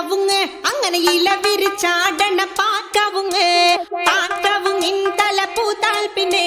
கேட்கவுங்க അങ്ങനെയില വിരിച്ചാടണ പാക്കവുങ്ങ് പാക്കവും ഇന്തല പൂത്താൽ പിന്നെ